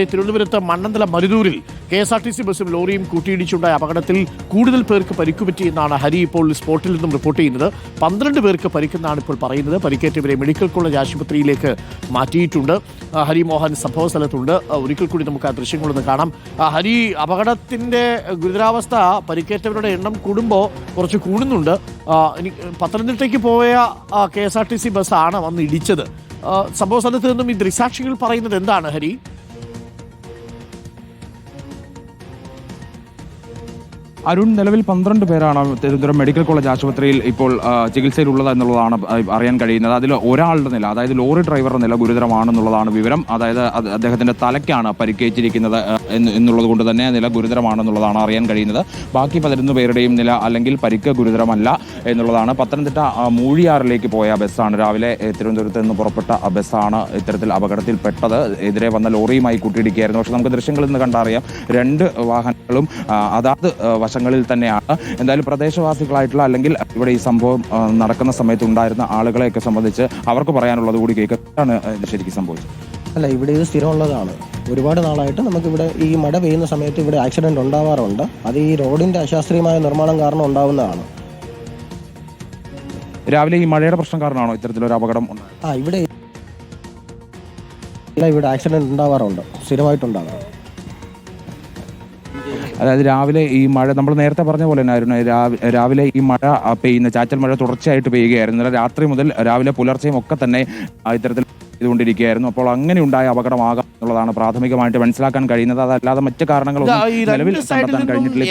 തിരുവനന്തപുരത്ത് Mannanthala മരുതൂരിൽ K S R T C ബസ്സും ലോറിയും കൂട്ടിയിടിച്ചുണ്ടായ അപകടത്തിൽ കൂടുതൽ പേർക്ക് പരിക്കുപറ്റിയെന്നാണ് ഹരി ഇപ്പോൾ സ്പോട്ടിൽ നിന്നും റിപ്പോർട്ട് ചെയ്യുന്നത്. പന്ത്രണ്ട് പേർക്ക് പരിക്കെന്നാണ് ഇപ്പോൾ പറയുന്നത്. പരിക്കേറ്റവരെ മെഡിക്കൽ കോളേജ് ആശുപത്രിയിലേക്ക് മാറ്റിയിട്ടുണ്ട്. ഹരി മോഹൻ സംഭവ സ്ഥലത്തുണ്ട് ഒരിക്കൽ കൂടി നമുക്ക് ആ ദൃശ്യങ്ങളൊന്ന് കാണാം. ഹരി അപകടത്തിന്റെ ഗുരുതരാവസ്ഥ പരിക്കേറ്റവരുടെ എണ്ണം കൂടുമ്പോൾ കുറച്ച് കൂടുന്നുണ്ട്. ഇനി പത്തനംതിട്ടയ്ക്ക് പോയ K S R T C ബസ്സാണ് വന്ന് ഇടിച്ചത്. സംഭവ സ്ഥലത്ത് നിന്നും ഈ ദൃശാക്ഷികൾ പറയുന്നത് എന്താണ് ഹരി? അരുൺ നിലവിൽ പന്ത്രണ്ട് പേരാണ് തിരുവനന്തപുരം മെഡിക്കൽ കോളേജ് ആശുപത്രിയിൽ ഇപ്പോൾ ചികിത്സയിലുള്ളത് എന്നുള്ളതാണ് അറിയാൻ കഴിയുന്നത്. അതിൽ ഒരാളുടെ നില അതായത് ലോറി ഡ്രൈവറുടെ നില ഗുരുതരമാണെന്നുള്ളതാണ് വിവരം. അതായത് അത് അദ്ദേഹത്തിന്റെ തലയ്ക്കാണ് പരിക്കേറ്റിരിക്കുന്നത് എന്നുള്ളത് കൊണ്ട് തന്നെ നില ഗുരുതരമാണെന്നുള്ളതാണ് അറിയാൻ കഴിയുന്നത്. ബാക്കി പതിനൊന്ന് പേരുടെയും നില അല്ലെങ്കിൽ പരിക്ക് ഗുരുതരമല്ല എന്നുള്ളതാണ്. പത്തനംതിട്ട മൂഴിയാറിലേക്ക് പോയ ബസ്സാണ്. രാവിലെ തിരുവനന്തപുരത്ത് നിന്ന് പുറപ്പെട്ട ബസ്സാണ് ഇത്തരത്തിൽ അപകടത്തിൽപ്പെട്ടത്. എതിരെ വന്ന ലോറിയുമായി കൂട്ടിയിടിക്കുകയായിരുന്നു. പക്ഷെ നമുക്ക് ദൃശ്യങ്ങളിൽ നിന്ന് കണ്ടറിയാം രണ്ട് വാഹനങ്ങളും അതാത് ആ, വശങ്ങളിൽ തന്നെയാണ്. എന്തായാലും പ്രദേശവാസികളായിട്ടുള്ള അല്ലെങ്കിൽ ഇവിടെ ഈ സംഭവം നടക്കുന്ന സമയത്ത് ഉണ്ടായിരുന്ന ആളുകളെയൊക്കെ സംബന്ധിച്ച് അവർക്ക് പറയാനുള്ളത് കൂടി കേൾക്കാണ് ശരിക്കും സംഭവിച്ചത്. അല്ല ഇവിടെ ഇത് സ്ഥിരമുള്ളതാണ്. ഒരുപാട് നാളായിട്ട് നമുക്കിവിടെ ഈ മഴ പെയ്യുന്ന സമയത്ത് ഇവിടെ ആക്സിഡന്റ് ഉണ്ടാവാറുണ്ട്. അത് ഈ റോഡിന്റെ അശാസ്ത്രീയമായ നിർമ്മാണം കാരണം ഉണ്ടാവുന്നതാണ്. രാവിലെ ഈ മഴയുടെ പ്രശ്നം കാരണമാണോ ഇത്തരത്തിലൊരു അപകടം ആ ഇവിടെ ഇല്ല, ഇവിടെ ആക്സിഡന്റ് ഉണ്ടാവാറുണ്ട്. സ്ഥിരമായിട്ടുണ്ടാകാം അതായത് രാവിലെ ഈ മഴ നമ്മൾ നേരത്തെ പറഞ്ഞ പോലെ തന്നെ ആയിരുന്നു രാവിലെ ഈ മഴ പെയ്യുന്ന ചാറ്റൽ മഴ തുടർച്ചയായിട്ട് പെയ്യുകയായിരുന്നു. ഇന്നലെ രാത്രി മുതൽ രാവിലെ പുലർച്ചെയും ഒക്കെ തന്നെ ഇത്തരത്തിൽ ചെയ്തുകൊണ്ടിരിക്കുകയായിരുന്നു അപ്പോൾ അങ്ങനെ ഉണ്ടായ അപകടമാകാം എന്നുള്ളതാണ് പ്രാഥമികമായിട്ട് മനസ്സിലാക്കാൻ കഴിയുന്നത്. അതല്ലാതെ മറ്റു കാരണങ്ങളൊന്നും നിലവിൽ കണ്ടെത്താൻ കഴിഞ്ഞിട്ടില്ല.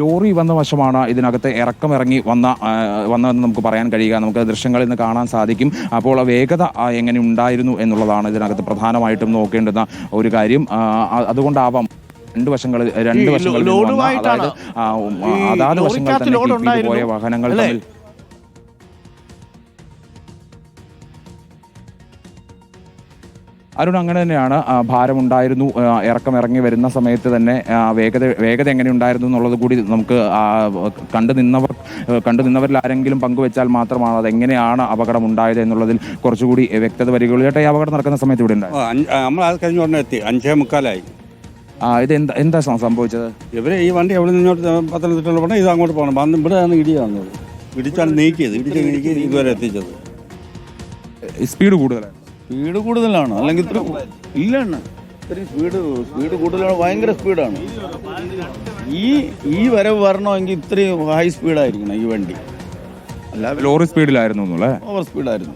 ലോറി വന്ന വശമാണ് ഇതിനകത്ത് ഇറക്കം ഇറങ്ങി വന്ന വന്നതെന്ന് നമുക്ക് പറയാൻ കഴിയുക. നമുക്ക് ദൃശ്യങ്ങളിൽ നിന്ന് കാണാൻ സാധിക്കും. അപ്പോൾ ആ വേഗത എങ്ങനെ ഉണ്ടായിരുന്നു എന്നുള്ളതാണ് ഇതിനകത്ത് പ്രധാനമായിട്ടും നോക്കേണ്ടുന്ന ഒരു കാര്യം. അതുകൊണ്ടാവാം രണ്ട് വശങ്ങളിൽ രണ്ട് വശങ്ങളിൽ അതായത് അതാത് വശങ്ങളിൽ തന്നെ പോയ വാഹനങ്ങൾ തമ്മിൽ അരുൺ അങ്ങനെ തന്നെയാണ് ആ, ഭാരമുണ്ടായിരുന്നു ആ, ഇറക്കം ഇറങ്ങി വരുന്ന സമയത്ത് തന്നെ ആ, വേഗത വേഗത എങ്ങനെ ഉണ്ടായിരുന്നു എന്നുള്ളത് കൂടി നമുക്ക് കണ്ടു നിന്നവർ കണ്ടു നിന്നവരിൽ ആരെങ്കിലും പങ്കുവെച്ചാൽ മാത്രമാണ് അത് എങ്ങനെയാണ് അപകടം ഉണ്ടായത് എന്നുള്ളതിൽ കുറച്ചുകൂടി വ്യക്തത വരികയുള്ളൂ. ചേട്ടാ ഈ അപകടം നടക്കുന്ന സമയത്ത് ഇവിടെ ആ, ആ, നമ്മൾ അത് കഴിഞ്ഞ ഉടനെ എത്തി. അഞ്ചേ മുക്കാലായി. ഇത് എന്താ എന്താ സംഭവിച്ചത്? ഇവർ ഈ വണ്ടി എവിടെ നിന്നോട്ട് പത്തനംതിട്ട പോകണം ഇത് അങ്ങോട്ട് പോകണം. വന്ന് ഇവിടെയാണ് ഇടി വന്നത്. ഇടിച്ചാണ് നീക്കിയത് ഇടിച്ച് നീക്കി ഇതുവരെ എത്തിച്ചത്. സ്പീഡ് കൂടുതലാണ് സ്പീഡ് കൂടുതലാണ്. അല്ലെങ്കിൽ ഇത്ര ഇല്ല ഇത്രയും സ്പീഡ് സ്പീഡ് കൂടുതലാണ്. ഭയങ്കര സ്പീഡാണ്. ഈ ഈ വരവ് വരണമെങ്കിൽ ഇത്രയും ഹൈ സ്പീഡായിരിക്കണം ഈ വണ്ടി. അല്ല ലോറി സ്പീഡിലായിരുന്നു അല്ലേ? ഓവർ സ്പീഡായിരുന്നു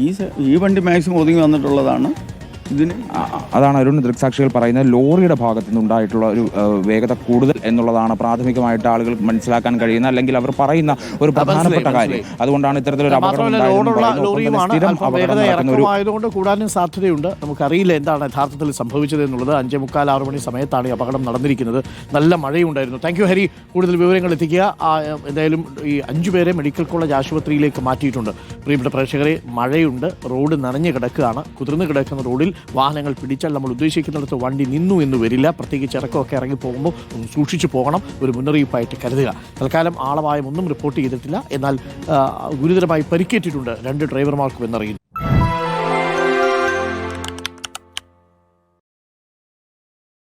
ഈ ഈ വണ്ടി മാക്സിമം ഒതുങ്ങി വന്നിട്ടുള്ളതാണ്. ഇതിന്? അതാണ് അരുൺ ദൃക്സാക്ഷികൾ പറയുന്നത്. ലോറിയുടെ ഭാഗത്തു നിന്നുണ്ടായിട്ടുള്ള ഒരു വേഗത കൂടുതൽ എന്നുള്ളതാണ് പ്രാഥമികമായിട്ട് ആളുകൾ മനസ്സിലാക്കാൻ കഴിയുന്ന അല്ലെങ്കിൽ അവർ പറയുന്ന ഒരു പ്രധാനപ്പെട്ട കാര്യം. അതുകൊണ്ടാണ് ഇത്തരത്തിലൊരു അപകടം കൂടാനും സാധ്യതയുണ്ട്. നമുക്കറിയില്ല എന്താണ് യഥാർത്ഥത്തിൽ സംഭവിച്ചത് എന്നുള്ളത്. അഞ്ചേ മുക്കാൽ ആറു മണി സമയത്താണ് ഈ അപകടം നടന്നിരിക്കുന്നത്. നല്ല മഴയുണ്ടായിരുന്നു. Thank you Hari. കൂടുതൽ വിവരങ്ങൾ എത്തിക്കുക. എന്തായാലും ഈ അഞ്ചു പേരെ മെഡിക്കൽ കോളേജ് ആശുപത്രിയിലേക്ക് മാറ്റിയിട്ടുണ്ട്. പ്രിയപ്പെട്ട പ്രേക്ഷകരെ മഴയുണ്ട്. റോഡ് നനഞ്ഞു കിടക്കുകയാണ്. കുതിർന്നു കിടക്കുന്ന റോഡിൽ വാഹനങ്ങൾ പിടിച്ചാൽ നമ്മൾ ഉദ്ദേശിക്കുന്നിടത്ത് വണ്ടി നിന്നു എന്ന് വരില്ല. പ്രത്യേകിച്ച് ഇറക്കമൊക്കെ ഇറങ്ങി പോകുമ്പോൾ ഒന്ന് സൂക്ഷിച്ചു പോകണം ഒരു മുന്നറിയിപ്പായിട്ട് കരുതുക. തൽക്കാലം ആളപായമൊന്നും റിപ്പോർട്ട് ചെയ്തിട്ടില്ല. എന്നാൽ ഗുരുതരമായി പരിക്കേറ്റിട്ടുണ്ട് രണ്ട് ഡ്രൈവർമാർക്കും എന്നറിയുന്നു.